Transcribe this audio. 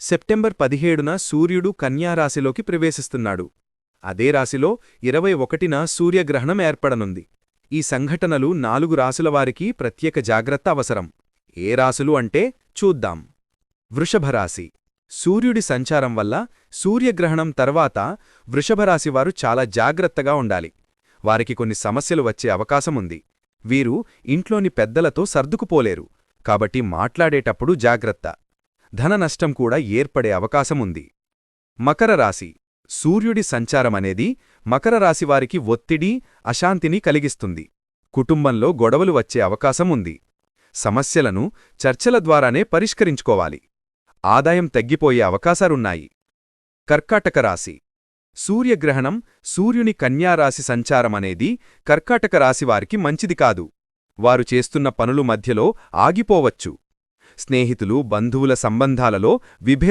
September పదిహేడున సూర్యుడు కన్యారాశిలోకి ప్రవేశిస్తున్నాడు. అదే రాశిలో ఇరవై ఒకటిన సూర్యగ్రహణం ఏర్పడనుంది. ఈ సంఘటనలు నాలుగు రాశులవారికి ప్రత్యేక జాగ్రత్త అవసరం. ఏ రాశులు అంటే చూద్దాం. వృషభరాశి సూర్యుడి సంచారం వల్ల సూర్యగ్రహణం తర్వాత వృషభరాశివారు చాలా జాగ్రత్తగా ఉండాలి. వారికి కొన్ని సమస్యలు వచ్చే అవకాశముంది వీరు ఇంట్లోని పెద్దలతో సర్దుకుపోలేరు. కాబట్టి మాట్లాడేటప్పుడు జాగ్రత్త. ధన నష్టం కూడా ఏర్పడే అవకాశముంది. మకర రాశి. సూర్యుడి సంచారమనేది మకర రాశివారికి ఒత్తిడి అశాంతిని కలిగిస్తుంది. కుటుంబంలో గొడవలు వచ్చే అవకాశముంది. సమస్యలను చర్చల ద్వారానే పరిష్కరించుకోవాలి. ఆదాయం తగ్గిపోయే అవకాశాలున్నాయి. కర్కాటక రాశి. సూర్యగ్రహణం సూర్యుని కన్యారాశి సంచారమనేది కర్కాటక రాశివారికి మంచిది కాదు. వారు చేస్తున్న పనులు మధ్యలో ఆగిపోవచ్చు. స్నేహితులు బంధువుల సంబంధాలలో విభేద